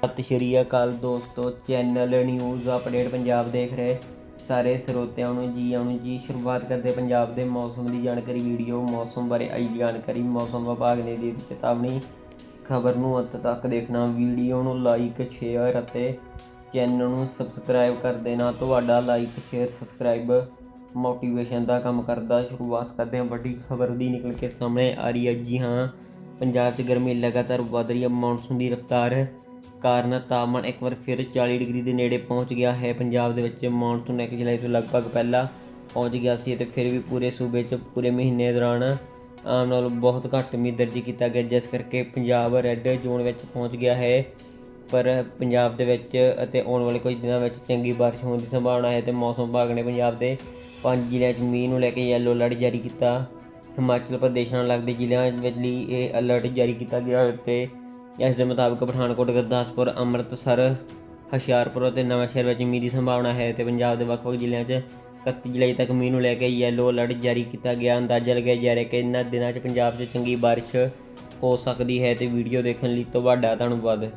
ਸਤਿ ਸ਼੍ਰੀ ਅਕਾਲ ਦੋਸਤੋ, channel news update Punjab ਦੇਖ ਰਹੇ ਸਾਰੇ ਸਰੋਤਿਆਂ ਨੂੰ ਜੀ ਆਉਣ ਜੀ। ਸ਼ੁਰੂਆਤ ਕਰਦੇ ਪੰਜਾਬ ਦੇ ਮੌਸਮ ਦੀ ਜਾਣਕਾਰੀ ਵੀਡੀਓ, ਮੌਸਮ ਬਾਰੇ ਆਈ ਜਾਣਕਾਰੀ, ਮੌਸਮ ਵਿਭਾਗ ਨੇ ਦੇ ਦਿੱਤੀ ਚੇਤਾਵਨੀ। ਖਬਰ ਨੂੰ ਅੰਤ ਤੱਕ ਦੇਖਣਾ, ਵੀਡੀਓ ਨੂੰ ਲਾਈਕ ਸ਼ੇਅਰ ਅਤੇ ਚੈਨਲ ਨੂੰ ਸਬਸਕ੍ਰਾਈਬ ਕਰ ਦੇਣਾ। ਤੁਹਾਡਾ ਲਾਈਕ ਸ਼ੇਅਰ ਸਬਸਕ੍ਰਾਈਬ ਮੋਟੀਵੇਸ਼ਨ ਦਾ ਕੰਮ ਕਰਦਾ। ਸ਼ੁਰੂਆਤ ਕਰਦੇ ਹਾਂ, ਵੱਡੀ ਖਬਰ ਦੀ ਨਿਕਲ ਕੇ ਸਾਹਮਣੇ ਆ ਰਹੀ ਹੈ। ਜੀ ਹਾਂ, ਪੰਜਾਬ 'ਚ ਗਰਮੀ ਲਗਾਤਾਰ ਵਧ ਰਹੀ ਹੈ। ਮੌਨਸੂਨ ਦੀ ਰਫ਼ਤਾਰ ਕਾਰਨ ਤਾਪਮਾਨ ਇੱਕ ਵਾਰ ਫਿਰ 40 ਡਿਗਰੀ ਦੇ ਨੇੜੇ ਪਹੁੰਚ ਗਿਆ ਹੈ। ਪੰਜਾਬ ਦੇ ਵਿੱਚ ਮੌਨਸੂਨ 1 ਜੁਲਾਈ ਤੋਂ ਲਗਭਗ ਪਹਿਲਾਂ ਪਹੁੰਚ ਗਿਆ ਸੀ ਤੇ ਫਿਰ ਵੀ ਪੂਰੇ ਸੂਬੇ 'ਚ ਪੂਰੇ ਮਹੀਨੇ ਦੌਰਾਨ ਆਮ ਨਾਲੋਂ ਬਹੁਤ ਘੱਟ ਮੀਂਹ ਦਰਜ ਕੀਤਾ ਗਿਆ, ਜਿਸ ਕਰਕੇ ਪੰਜਾਬ ਰੈੱਡ ਜ਼ੋਨ ਵਿੱਚ ਪਹੁੰਚ ਗਿਆ ਹੈ। ਪਰ ਪੰਜਾਬ ਦੇ ਵਿੱਚ ਅਤੇ ਆਉਣ ਵਾਲੇ ਕੁਝ ਦਿਨਾਂ ਵਿੱਚ ਚੰਗੀ ਬਾਰਿਸ਼ ਹੋਣ ਦੀ ਸੰਭਾਵਨਾ ਹੈ ਤੇ ਮੌਸਮ ਵਿਭਾਗ ਨੇ ਪੰਜਾਬ ਦੇ ਪੰਜ ਜ਼ਿਲ੍ਹਿਆਂ 'ਚ ਮੀਂਹ ਨੂੰ ਲੈ ਕੇ ਯੈਲੋ ਅਲਰਟ ਜਾਰੀ ਕੀਤਾ। ਹਿਮਾਚਲ ਪ੍ਰਦੇਸ਼ ਨਾਲ ਲੱਗਦੇ ਜ਼ਿਲ੍ਹਿਆਂ ਵਿੱਚ ਲਈ ਇਹ ਅਲਰਟ ਜਾਰੀ ਕੀਤਾ ਗਿਆ ਹੈ ਤੇ ਇਸ ਦੇ ਮੁਤਾਬਕ ਪਠਾਨਕੋਟ, ਗੁਰਦਾਸਪੁਰ, ਅੰਮ੍ਰਿਤਸਰ, ਹੁਸ਼ਿਆਰਪੁਰ ਅਤੇ ਨਵਾਂਸ਼ਹਿਰ ਵਿੱਚ ਮੀਂਹ ਦੀ ਸੰਭਾਵਨਾ ਹੈ ਤੇ ਪੰਜਾਬ ਦੇ ਵੱਖ-ਵੱਖ ਜ਼ਿਲ੍ਹਿਆਂ 'ਚ 31 ਜੁਲਾਈ ਤੱਕ ਮੀਂਹ ਨੂੰ ਲੈ ਕੇ ਯੈਲੋ ਅਲਰਟ ਜਾਰੀ ਕੀਤਾ ਗਿਆ। ਅੰਦਾਜ਼ਾ ਲਗਾਇਆ ਜਾ ਰਿਹਾ ਕਿ ਇਹਨਾਂ ਦਿਨਾਂ 'ਚ ਪੰਜਾਬ 'ਚ ਚੰਗੀ ਬਾਰਿਸ਼ ਹੋ ਸਕਦੀ ਹੈ ਤੇ ਵੀਡੀਓ ਦੇਖਣ ਲਈ ਤੁਹਾਡਾ ਧੰਨਵਾਦ।